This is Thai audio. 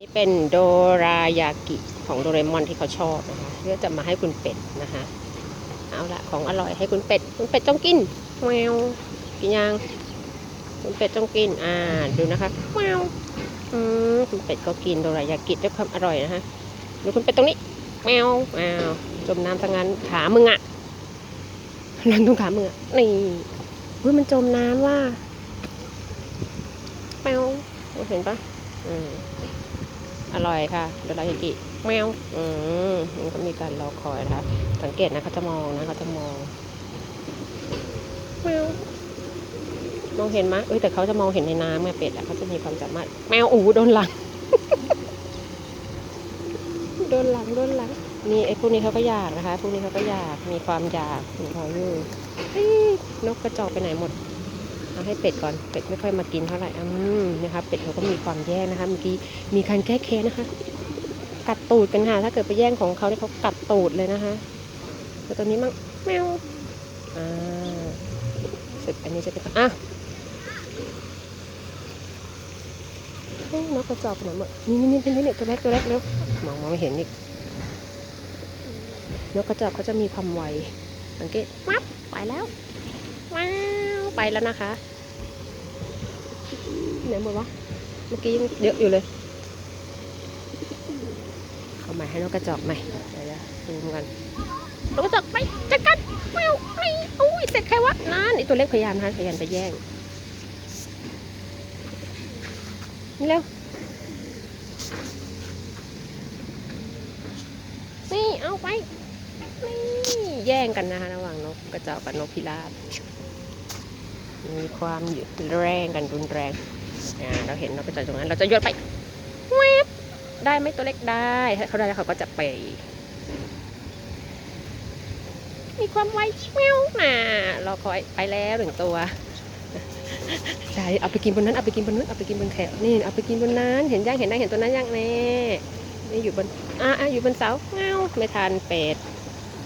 นี่เป็นโดรายากิของโดเรมอนที่เขาชอบนะคะเพื่อจะมาให้คุณเป็ดนะคะเอาละของอร่อยให้คุณเป็ด คุณเป็ดต้องกินแมวกินยังคุณเป็ดต้องกินอ่าดูนะคะแมวอืมคุณเป็ดก็กินโดรายากิด้วยความอร่อยนะคะดูคุณเป็ดตรงนี้แมวแมวจมน้ำซะงั้นขามึงอะลองดูขามึงอะนี่เฮ้ยมันจมน้ำว่าแมวเห็นปะอืม อร่อยค่ะโดรายากิแมวอืมมันก็มีการรอคอยนะคะสังเกตนะเขาจะมองนะเขาจะมองแมวมองเห็นไหมยเอ้ยแต่เขาจะมองเห็นในน้ำไงเป็ดอะเขาจะมีความสามารถแมวอู้โดนหลังโดนหลังโดนหลังนี่ไอ้พวกนี้เขาก็อยากนะคะพวกนี้เขาก็อยากมีความอยากมีความอยู่เฮ้ยนกกระจอกไปไหนหมด เอาให้เป็ดก่อนเป็ดไม่ค่อยมากินเท่าไหร่อืมนะคะเป็ดเขาก็มีความแย่นะคะเมื่อกี้มีการแก้แค้นนะคะ กัดตูดกันค่ะถ้าเกิดไปแย่งของเขาเนี่ยเขากัดตูดเลยนะคะแล้วตัวนี้มั่งแมวอ่าสึกอันนี้จะเป็นอะเฮ้ยนกกระจอกไปไหนหมดนี่นี่นี่นี่นี่ตัวเล็กตัวเล็กเร็วมองมองไม่เห็นอีกนกกระจอกเขาจะมีความไวสังเกตวับไปแล้วว้าว ไปแล้วนะคะไหนหมดวะเมื่อกี้ยังเยอะอยู่เลยเอาใหม่ให้นกกระจอกใหม่เดี๋ยวซูมกันนกกระจอกไปจัดกันแมวไม่อุ้ยเสร็จใครวะนั่นไอตัวเล็กพยายามนะพยายามจะแย่งนี่เร็วนี่เอาไปนี่แย่งกันนะคะระหว่างนกกระจอกกับนกพิราบ มีความแรงกันรุนแรงอ่าเราเห็นนกกระจอกตรงนั้น เราจะโยนไปแวบได้ไหมตัวเล็กได้ถ้าเขาได้แล้วเขาก็จะไป มีความไวแมวน่ะรอคอยไปแล้วหนึ่งตัวใช่เอาไปกินบนนั้นเอาไปกินบนนู้นเอาไปกินบนแขวนี่เอาไปกินบนนั้นเห็นยังเห็นได้เห็นตัวนั้นยังแน่นี่อยู่บนอะอยู่บนเสาเงาไม่ทันเป็ด